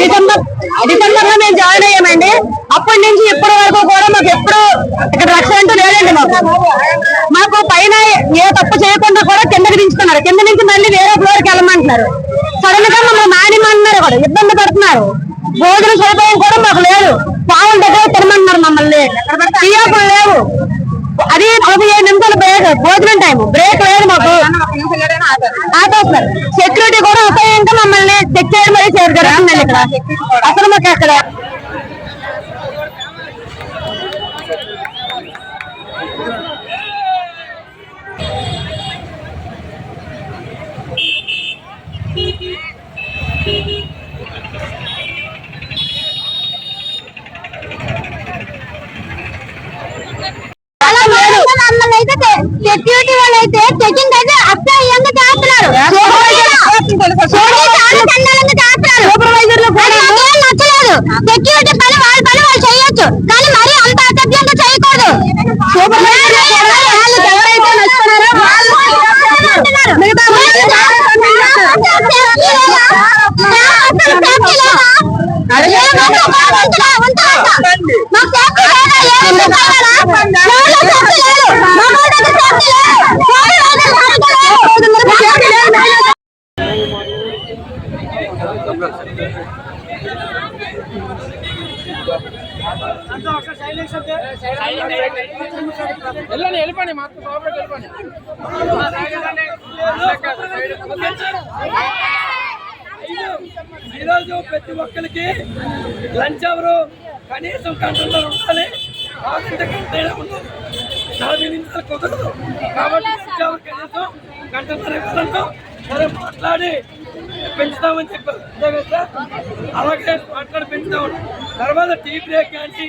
December డిసెంబర్లో మేము join అయ్యామండి. అప్పటి నుంచి ఇప్పటి వరకు కూడా మాకు ఎప్పుడు ఇక్కడ రక్షణ అంటూ లేదండి మాకు. మాకు పైన ఏ తప్పు చేయకుండా కూడా కిందకి దించుతున్నారు. కింద నుంచి మళ్ళీ వేరే ఫ్లోర్కి వెళ్ళమంటున్నారు. సడన్గా మమ్మల్ని మానిమన్నారు కూడా ఇబ్బంది పడుతున్నారు. భోజన సదుపాయం కూడా మాకు లేదు. పావుల దగ్గర తినమంటున్నారు మమ్మల్ని. తీయకులు లేవు. అది నలభై ఐదు నిమిషాలు బ్రేక్ భోజనం టైం బ్రేక్ లేదు మాకు. సెక్యూరిటీ కూడా ఉపయోగించి మమ్మల్ని చెక్ మరి చేరుతారు ఇక్కడ అసలు మాకు అక్కడ సెక్యూరిటీ వాళ్ళు అయితే చెకింగ్ అయితే అసహ్యంగా చేస్తున్నారు సూపర్వైజర్లు సెక్యూరిటీ పని వాళ్ళ పని వాళ్ళు చేయొచ్చు కానీ మరి అంత అసభ్యంగా చేయకూడదు సూపర్వైజర్లు వాళ్ళు ఎవరైతే నచ్చుతున్నారో వాళ్ళు మిగతా వెళ్ళండి వెళ్ళిపోండి మాకు లోపలికి వెళ్ళిపోండి. ఈరోజు ప్రతి ఒక్కరికి లంచ్ అవరు కనీసం గంటల్లో ఉండాలి. ఆ గంట ఉండాలి నలభై నిమిషాలు కుదరదు కాబట్టి లంచ్ అవర్ కనీసం. గంటన్నర ఇవ్వాలంటాం సరే మాట్లాడి. పెంచుతామని చెప్పారు అలాగే మాట్లాడి పెంచుతామని తర్వాత టీ బ్రేక్ కానీ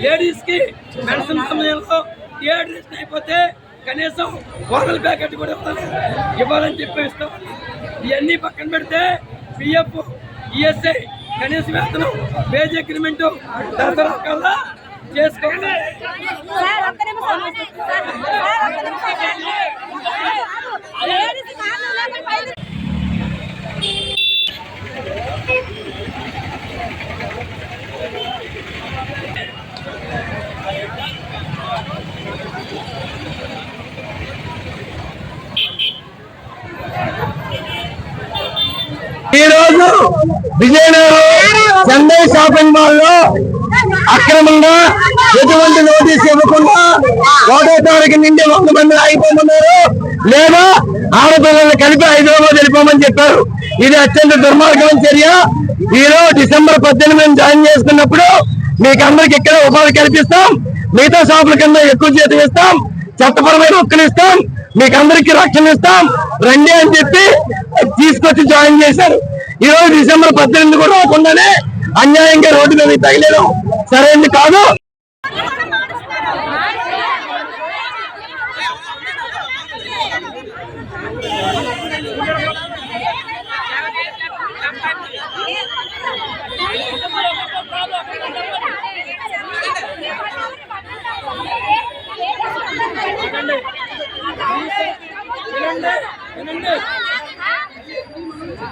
లేడీస్కి మెడిసిన్ సమయంలో డిహైడ్రేషన్ అయిపోతే కనీసం వాటర్ ప్యాకెట్ కూడా ఇవ్వాలని చెప్పి ఇస్తాం ఇవన్నీ పక్కన పెడితే పిఎఫ్ ఈఎస్ఐ కనీస వేతనం వేజ్ అగ్రిమెంట్ దసరా కల్లా చేసుకోవాలి విజయనగరం చెన్నై షాపింగ్ మాల్లో అక్రమంగా ఎటువంటి నోటీస్ ఇవ్వకుండా ఒకటో తారీఖు నుండి వంద మంది ఆగిపోమన్నారు లేదా ఆడపిల్లల్ని కలిపి హైదరాబాద్ వెళ్ళిపోమని చెప్పారు. ఇది అత్యంత దుర్మార్గమైన చర్య. ఈరోజు డిసెంబర్ పద్దెనిమిది జాయిన్ చేసుకున్నప్పుడు మీకు అందరికి ఇక్కడ ఉపాధి కల్పిస్తాం. మిగతా షాపుల కింద ఎక్కువ చేతి ఇస్తాం. చట్టపరమైన హక్కులు ఇస్తాం. మీకు అందరికి రక్షణ ఇస్తాం. రండి అని చెప్పి తీసుకొచ్చి జాయిన్ చేశారు. ఈ రోజు డిసెంబర్ పద్దెనిమిది కూడా రాకుండానే అన్యాయంగా రోడ్డు మీద తగిలేయడం సరైనది కాదు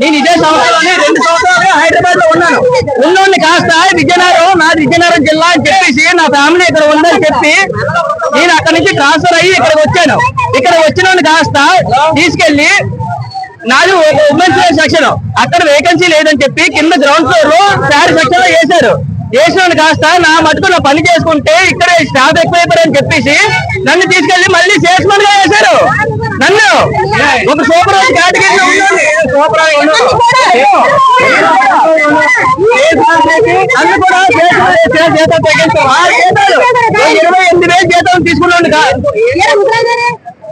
నేను ఇదే సంవత్సరంలోనే రెండు సంవత్సరాలుగా హైదరాబాద్లో ఉన్నాను. ఉన్నోడిని కాస్త విజయనగరం నాది విజయనగరం జిల్లా అని చెప్పేసి నా ఫ్యామిలీ ఇక్కడ ఉందని చెప్పి నేను అక్కడ నుంచి ట్రాన్స్ఫర్ అయ్యి ఇక్కడికి వచ్చాను. ఇక్కడ వచ్చిన కాస్త తీసుకెళ్ళి నాది ఉమెన్స్ సెక్షన్. అక్కడ వేకెన్సీ లేదని చెప్పి కింద గ్రౌండ్ ఫ్లోర్లో శారీ సెక్షన్లో వేశారు. చేసిన కాస్త నా మటుకు నా పని చేసుకుంటే ఇక్కడే స్టాఫ్ ఎక్కువైపోయారని చెప్పేసి నన్ను తీసుకెళ్ళి మళ్ళీ సేల్స్మన్గా వేశారు నన్ను ఒక సూపర్ ఇరవై ఎనిమిది వేలు జీతం తీసుకున్నాను కాదు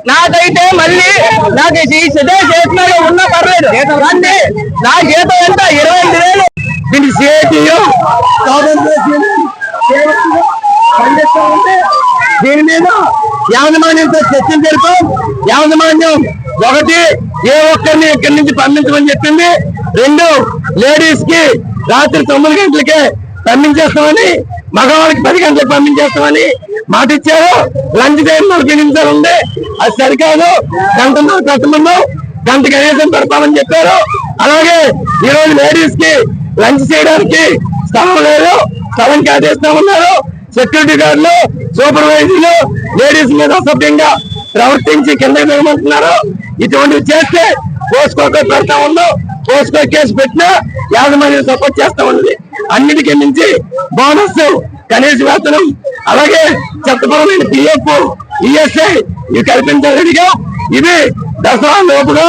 నాకైతే మళ్ళీ నాకు ఈ ఉన్నా పర్లేదు నా జీతం ఎంత ఇరవై దీనికి సిఐటియు దీని మీద యాజమాన్యంతో చర్చలు జరిపాం యాజమాన్యం ఒకటి ఏ ఒక్కరిని ఇక్కడి నుంచి పంపించమని చెప్పింది? రెండు లేడీస్కి రాత్రి తొమ్మిది గంటలకే పంపించేస్తామని మగవాళ్ళకి పది గంటలకు పంపించేస్తామని మాట ఇచ్చారు. లంచ్ టైం నలభై నిమిషాలు ఉంది. అది సరికాదు. గంటన్నర కష్టమన్నాం గంట కనీసం పెడతామని చెప్పారు. అలాగే ఈరోజు లేడీస్కి లంచ్ చేయడానికి స్థలం లేదు. స్థలం కేటాయిస్తామన్నారు సెక్యూరిటీ గార్డులు సూపర్వైజర్లు లేడీస్ మీద అసభ్యంగా ప్రవర్తించి కింద దిగమంటున్నారు. ఇటువంటివి చేస్తే పోస్కోక పెడతా ఉన్నాం పోస్కో కేసు పెట్టినా యాజమాన్యం సపోర్ట్ చేస్తా ఉన్నది. అన్నిటికీ మించి బోనస్ కనీస వేతనం అలాగే చట్టపరమైన పిఎఫ్ ఈఎస్ఐ ఇవి కల్పించాలడిగా ఇవి దసరా లోపుగా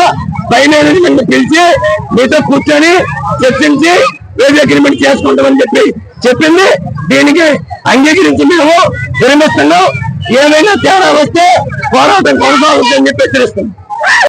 పై మేనేజ్మెంట్ పిలిచి మీతో కూర్చొని చర్చించి వేది అగ్రిమెంట్ చేసుకుంటామని చెప్పి చెప్పింది. దీనికి అంగీకరించి మేము విరమిస్తున్నాం ఏమైనా తేడా వస్తే పోరాటం కొనసాగుతుందని చెప్పి తెలుస్తుంది